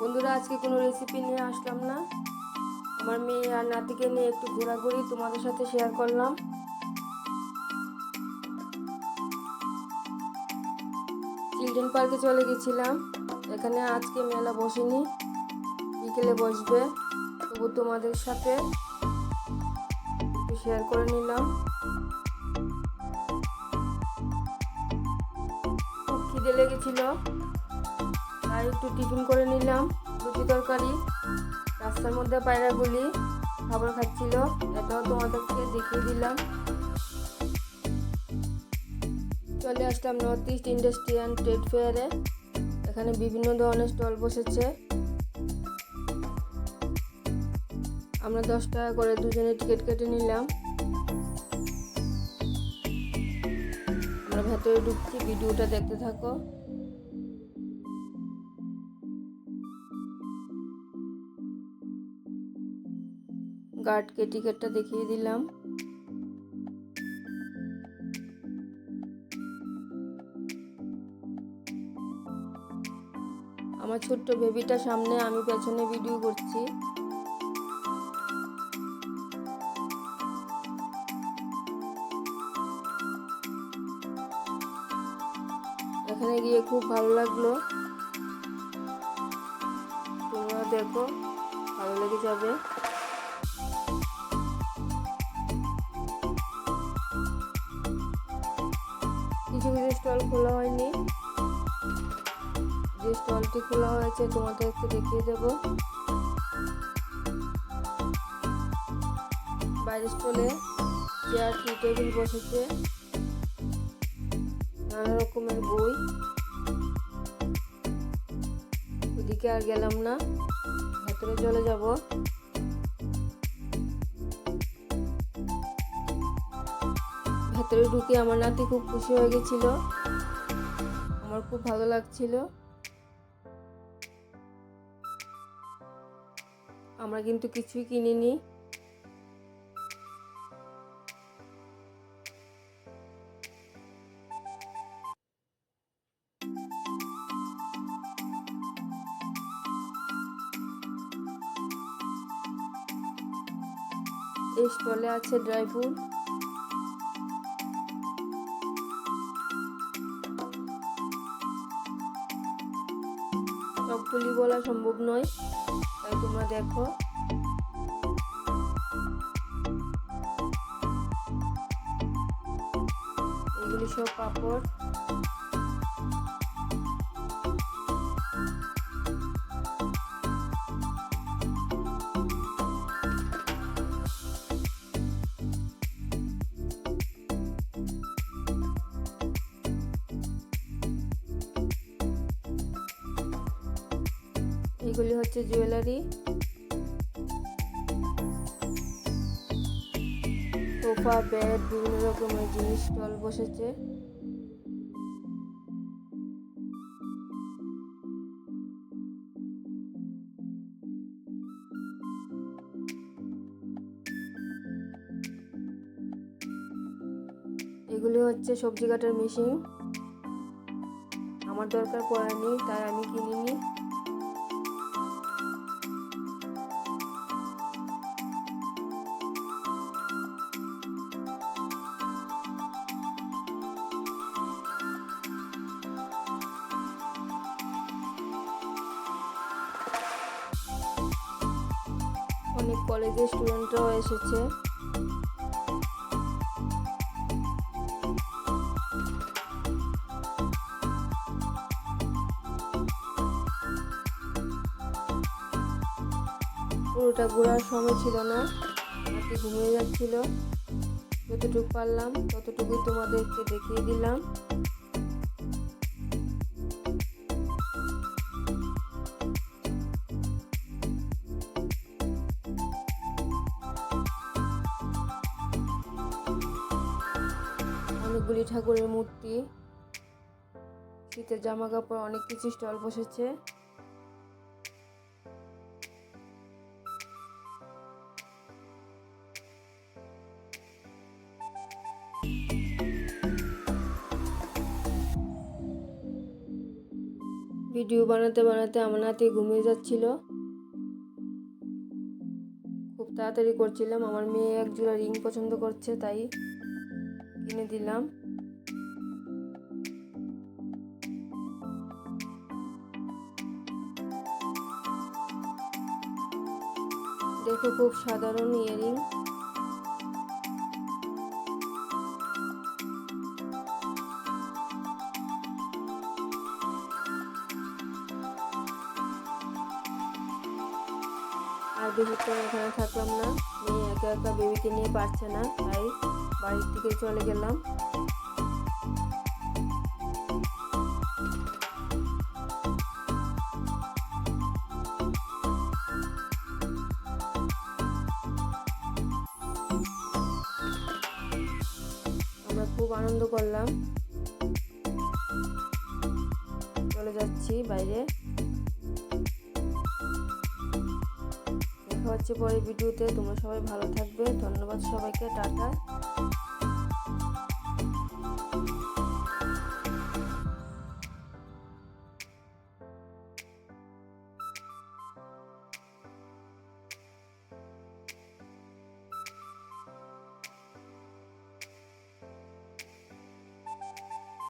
বন্ধুরা, আজকে কোনো রেসিপি নিয়ে আসলাম না। আমার মেয়ে আর নাতিকে নিয়ে একটু ঘোরাঘুরি তোমাদের সাথে শেয়ার করলাম। চিলড্রেন পার্কে চলে গেছিলাম। এখানে আজকে মেলা বসেনি। বিকেলে বসবে। তবু তোমাদের সাথে শেয়ার করে নিলাম। খিদে লেগেছিল। আর একটু টিফিন করে নিলাম, রুটি তরকারি, রাস্তার মধ্যে পায়রাগুলি খাবার খাচ্ছিল, এটাও তোমাদেরকে দেখিয়ে দিলাম। চলে আসলাম নর্থ ইস্ট ইন্ডাস্ট্রিয়াল ট্রেড ফেয়ারে এখানে বিভিন্ন ধরনের স্টল বসেছে। আমরা দশ টাকা করে দুজনে টিকিট কেটে নিলাম। আমরা ভেতরে ঢুকছি, ভিডিওটা দেখতে থাকো। গার্ডকে টিকিটটা দেখিয়ে দিলাম। আমার ছোট্ট বেবিটা সামনে, আমি পেছনে ভিডিও করছি। এখানে গিয়ে খুব ভালো লাগল। তোমরা দেখো, ভালো লেগে যাবে। কিছু কিছু স্টল খোলা হয়নি। যে স্টলটি খোলা হয়েছে তোমাদেরকে দেখিয়ে দেব। বাইরের স্টলে চেয়ার টি টেবিল বসেছে। নানা রকমের বই। ওদিকে আর গেলাম না। ভেতরে চলে যাব। ভেতরে ঢুকে আমার নাতি খুব খুশি হয়ে গেছিল। আমার খুব ভালো লাগছিল। আমরা কিন্তু কিছুই কিনিনি। এই স্টলে আছে ড্রাই ফ্রুট। সবগুলি বলা সম্ভব নয়। তাই তোমরা দেখো। এগুলি সব পাপড়। এগুলি হচ্ছে জুয়েলারি সোফা বেড বিভিন্ন রকমের জিনিস স্টল বসেছে। এগুলি হচ্ছে সবজি কাটার মেশিন আমার দরকার পড়েনি তাই আমি কিনিনি। অনেক কলেজের স্টুডেন্টরাও এসেছে। পুরোটা ঘোরার সময় ছিল না নাকি ঘুমিয়ে যাচ্ছিল। যতটুকু পারলাম, ততটুকুই তোমাদেরকে দেখিয়ে দিলাম। অনেকগুলি ঠাকুরের মূর্তি, শীতের জামা কাপড় অনেক কিছু স্টল বসেছে। ভিডিও বানাতে বানাতে আমার নাতি ঘুমিয়ে যাচ্ছিল। খুব তাড়াতাড়ি করছিলাম। আমার মেয়ে এক জোড়া রিং পছন্দ করছে, তাই কিনে দিলাম। দেখো খুব সাধারণ ইয়ারিং। বেশিক্ষণ এখানে থাকলাম না। মেয়ে একা একা বেবিকে নিয়ে পারছে না, তাই বাড়ির থেকে চলে গেলাম। আমরা খুব আনন্দ করলাম। চলে যাচ্ছি বাইরে। হচ্ছে পরের ভিডিওতে। তোমরা সবাই ভালো থাকবে। ধন্যবাদ সবাইকে টাটা।